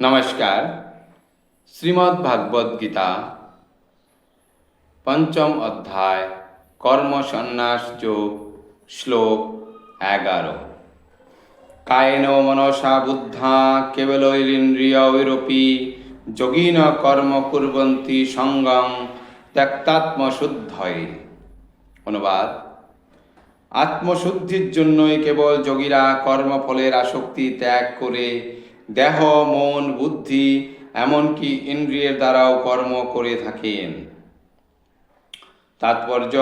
নমস্কার। শ্রীমদ্ ভাগবত গীতা, পঞ্চম অধ্যায়, কর্ম যোগ, শ্লোক এগারো। কায়েন মনসা বুদ্ধা কেবলৈরিন্দ্রিয়ৈরপি, যোগিন কর্ম কুর্বন্তি সঙ্গম ত্যক্তাত্মশুদ্ধয়ে। অনুবাদ, আত্মশুদ্ধির জন্যই কেবল যোগীরা কর্মফলের আসক্তি ত্যাগ করে দেহ, মন, বুদ্ধি, এমনকি ইন্দ্রিয়ের দ্বারাও কর্ম করে থাকেন। তাৎপর্য,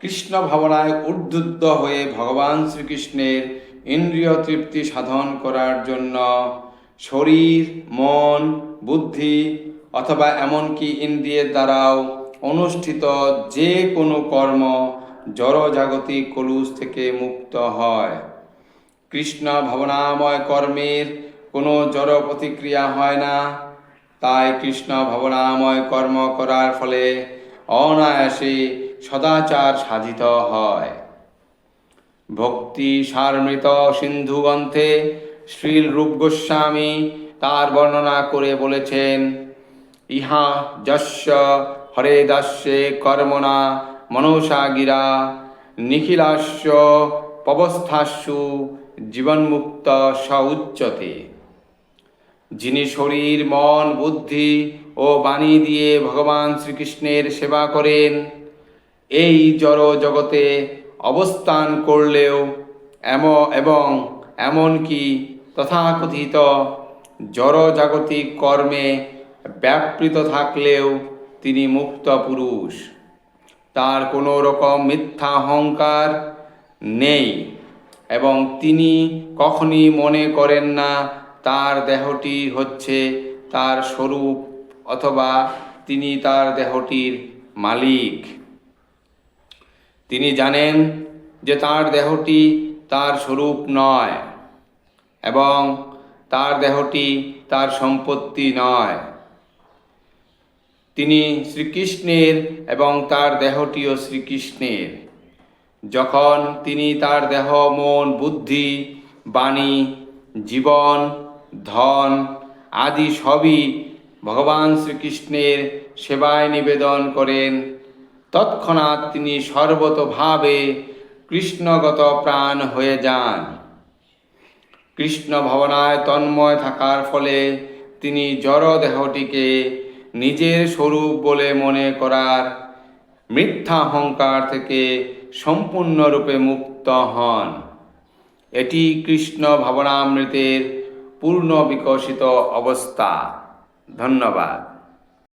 কৃষ্ণ ভাবনায় উদ্বুদ্ধ হয়ে ভগবান শ্রীকৃষ্ণের ইন্দ্রিয় তৃপ্তি সাধন করার জন্য শরীর, মন, বুদ্ধি অথবা এমনকি ইন্দ্রিয়ের দ্বারাও অনুষ্ঠিত যে কোনো কর্ম জড়জাগতিক কলুষ থেকে মুক্ত হয়। কৃষ্ণ ভাবনাময় কর্মের কোনো জড় প্রতিক্রিয়া হয় না। তাই কৃষ্ণ ভাবনাময় কর্ম করার ফলে অনায়াসে সদাচার সাধিত হয়। ভক্তি সারমৃত সিন্ধু গ্রন্থে শ্রীল রূপ গোস্বামী তার বর্ণনা করে বলেছেন, ইহা যস্য হরে দাস্যে কর্মণা মনসা নিখিলাস্য পবস্থাস্যু জীবনমুক্ত স উচ্চতে। যিনি শরীর, মন, বুদ্ধি ও বাণী দিয়ে ভগবান শ্রীকৃষ্ণের সেবা করেন, এই জড় জগতে অবস্থান করলেও এম এবং এমনকি তথাকথিত জড়জাগতিক কর্মে ব্যাপৃত থাকলেও তিনি মুক্ত পুরুষ। তার কোনো রকম মিথ্যা অহংকার নেই। এবং তিনি কখনই মনে করেন না, তার দেহটি হচ্ছে তার স্বরূপ অথবা তিনি তার দেহটির মালিক। তিনি জানেন যে তার দেহটি তার স্বরূপ নয় এবং তার দেহটি তার সম্পত্তি নয়। তিনি শ্রীকৃষ্ণের এবং তার দেহটিও শ্রীকৃষ্ণের। যখন তিনি তার দেহ, মন, বুদ্ধি, বাণী, জীবন, ধন আদি সবই ভগবান শ্রীকৃষ্ণের সেবায় নিবেদন করেন, তৎক্ষণাৎ তিনি সর্বতভাবে কৃষ্ণগত প্রাণ হয়ে যান। কৃষ্ণ ভবনায় তন্ময় থাকার ফলে তিনি জড় দেহটিকে নিজের স্বরূপ বলে মনে করার মিথ্যা অহংকার থেকে সম্পূর্ণরূপে মুক্ত হন। এটি কৃষ্ণ ভাবনামৃতের পূর্ণ বিকশিত অবস্থা। ধন্যবাদ।